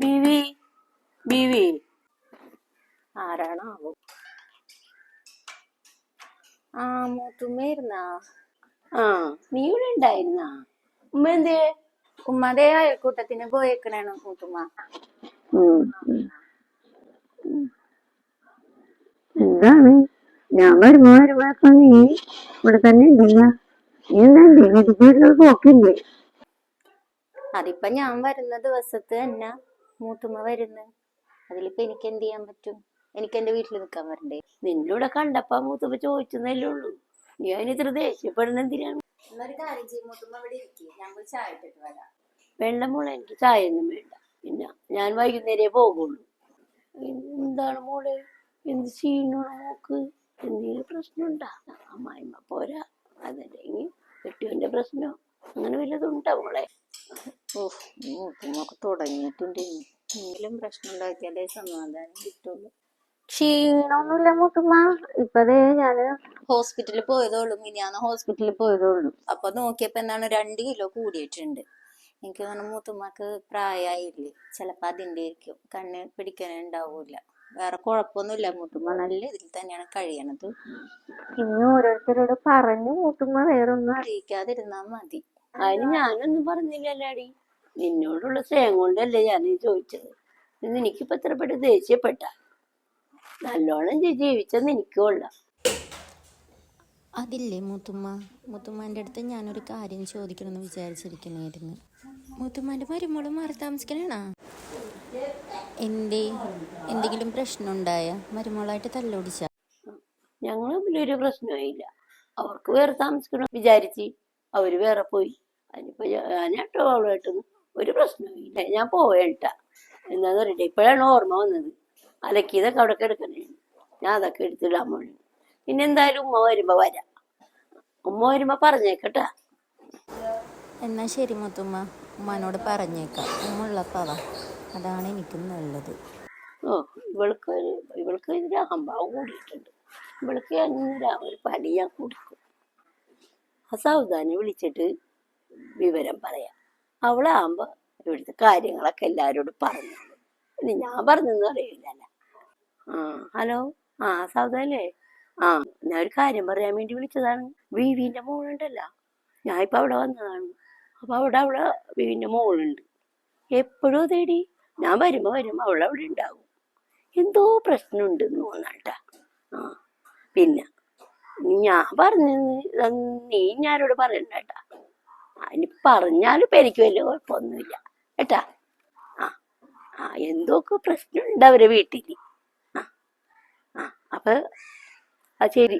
ബിവി ബിവി. ആരാണാവോ? ആ മൂത്തുമ്മയിരുന്നാ ആ നീ ഇവിടെ ഉണ്ടായിരുന്നാ ഉമ്മ എന്തേ ഉമ്മതേ അയൽക്കൂട്ടത്തിന് പോയേക്കണേണ് മൂത്തുമ്മ. എന്താണ്? ഞാൻ വരുമ്പോ വരുമ്പോ നീ ഇവിടെ തന്നെ ഉണ്ടല്ല നീ എന്താ പോക്കില്ലേ? അതിപ്പോ ഞാൻ വരുന്ന ദിവസത്ത് തന്നെ മൂത്തുമ്മ വരുന്നു. അതിലിപ്പോ എനിക്ക് എന്ത് ചെയ്യാൻ പറ്റും? എനിക്ക് എന്റെ വീട്ടിൽ നിൽക്കാൻ വരണ്ടേ? നിന്റെ കണ്ടപ്പ മൂത്തുമ്മ ചോദിച്ചതല്ലേ ഉള്ളൂ. അതിന് ഇത്ര ദേഷ്യപ്പെടുന്ന എന്തിനാണ്? ഞാൻ വേണ്ട മോളെ എനിക്ക് ചായ ഒന്നും വേണ്ട. പിന്നെ ഞാൻ വൈകുന്നേരേ പോകുള്ളൂ. എന്താണ് മോളെ? എന്ത് ചെയ്യണോ നോക്ക് എന്തെങ്കിലും പ്രശ്നമുണ്ടാ? അമ്മായിമ്മ പോരാ. അതല്ലെങ്കിൽ കെട്ടിയോന്റെ പ്രശ്നം അങ്ങനെ വല്ലതും ഉണ്ടാ മോളെ? മൂത്തുമ്മൊക്കെ തുടങ്ങിയിട്ടുണ്ട്. എന്തെങ്കിലും പ്രശ്നം ഉണ്ടാക്കിയാലേ സമാധാനം കിട്ടുള്ളൂ. ക്ഷീണമൊന്നുമില്ല മുത്തുമ്മ. ഇപ്പതേ ഞാൻ ഹോസ്പിറ്റലിൽ പോയതോളൂ മിനിയാന്ന് ഹോസ്പിറ്റലിൽ പോയതോളൂ അപ്പൊ നോക്കിയപ്പോ എന്താണ് രണ്ട് കിലോ കൂടിയിട്ടുണ്ട്. എനിക്ക് തോന്നുന്നു മൂത്തുമ്മക്ക് പ്രായമായില്ലേ ചിലപ്പോ അതിന്റെ ആയിരിക്കും കണ്ണ് പിടിക്കാനേ ഉണ്ടാവൂല വേറെ കുഴപ്പമൊന്നുമില്ല മൂത്തുമ്മ. നല്ല ഇതിൽ തന്നെയാണ് കഴിയണത്. ഇന്ന് ഓരോരുത്തരോട് പറഞ്ഞു മുത്തുമ്മ വേറൊന്നും അറിയിക്കാതിരുന്നാ മതി. അതിന് ഞാനൊന്നും പറഞ്ഞില്ലല്ലോടി. നിന്നോടുള്ള സ്നേഹം കൊണ്ടല്ലേ ഞാൻ നീ ചോദിച്ചത്? ഇത് എനിക്കിപ്പോ എത്ര പെട്ട് ദേഷ്യപ്പെട്ട. നല്ലോണം ജീവിച്ചെന്ന് എനിക്കും അതില്ലേ മുത്തുമ്മ? മുത്തുമ്മാന്റെ അടുത്ത് ഞാനൊരു കാര്യം ചോദിക്കണമെന്ന് വിചാരിച്ചിരിക്കണായിരുന്നു മുത്തുമ്മാന്റെ മരുമോൾ മാറി താമസിക്കണേണാ? എന്തേ? എന്തെങ്കിലും പ്രശ്നം ഉണ്ടായ മരുമോളായിട്ട് തല്ലോടിച്ച? ഞങ്ങൾ തമ്മിലൊരു പ്രശ്നമായില്ല അവർക്ക് വേറെ താമസിക്കണം വിചാരിച്ച് അവർ വേറെ പോയി. അതിനിപ്പോ ഞാനാട്ടോ അവളുമായിട്ടൊന്നും ഒരു പ്രശ്നമില്ല ഞാൻ പോവേണ്ട എന്താന്ന് പറയട്ടെ ഇപ്പോഴാണ് ഓർമ്മ വന്നത്. അലക്കിയതൊക്കെ അവിടെ കിടക്കണേ ഞാൻ അതൊക്കെ എടുത്തിടാൻ പോണു. പിന്നെ എന്തായാലും ഉമ്മ വരുമ്പോ വരാ. ഉമ്മ വരുമ്പോ പറഞ്ഞേക്കട്ടാ. എന്നാ ശരി മുത്തുമ്മ. ഉമ്മനോട് പറഞ്ഞേക്കാം. ഉമ്മ ഉള്ളപ്പവാ അതാണ് എനിക്ക് നല്ലത്. ഓ ഇവൾക്ക് ഇവൾക്ക് ഇതിന്റെ അഹംഭാവം കൂടിയിട്ടുണ്ട്. ഇവൾക്ക് എന്തിനാ ഒരു ഞാൻ കൊടുക്കും. ആ സാവധാനം വിളിച്ചിട്ട് വിവരം പറയാം. അവളാകുമ്പോ ഇവിടുത്തെ കാര്യങ്ങളൊക്കെ എല്ലാവരോടും പറഞ്ഞു. ഇനി ഞാൻ പറഞ്ഞൊന്നും അറിയില്ലല്ല ആ ഹലോ? ആ സൗദല്ലേ ആ ഞാൻ ഒരു കാര്യം പറയാൻ വേണ്ടി വിളിച്ചതാണ്. വിവിന്റെ മോളുണ്ടല്ലോ. ഞാൻ ഇപ്പൊ അവിടെ വന്നതാണ്. അപ്പൊ അവിടെ അവിടെ വിവിന്റെ മോളുണ്ട്. എപ്പോഴും തേടി ഞാൻ വരുമ്പോ വരുമ്പോ അവൾ അവിടെ ഉണ്ടാവും. എന്തോ പ്രശ്നമുണ്ട് എന്ന് തോന്നാട്ടാ. ആ പിന്നെ ഞാൻ പറഞ്ഞത് നീ ഞാനോട് പറയണ്ടട്ടാ അതിന് പറഞ്ഞാലും എനിക്ക് വലിയ കുഴപ്പമൊന്നുമില്ല. കേട്ടാ? ആ ആ എന്തൊക്കെ പ്രശ്നമുണ്ട് അവരെ വീട്ടിൽ ആ ആ അപ്പൊ ആ ശരി.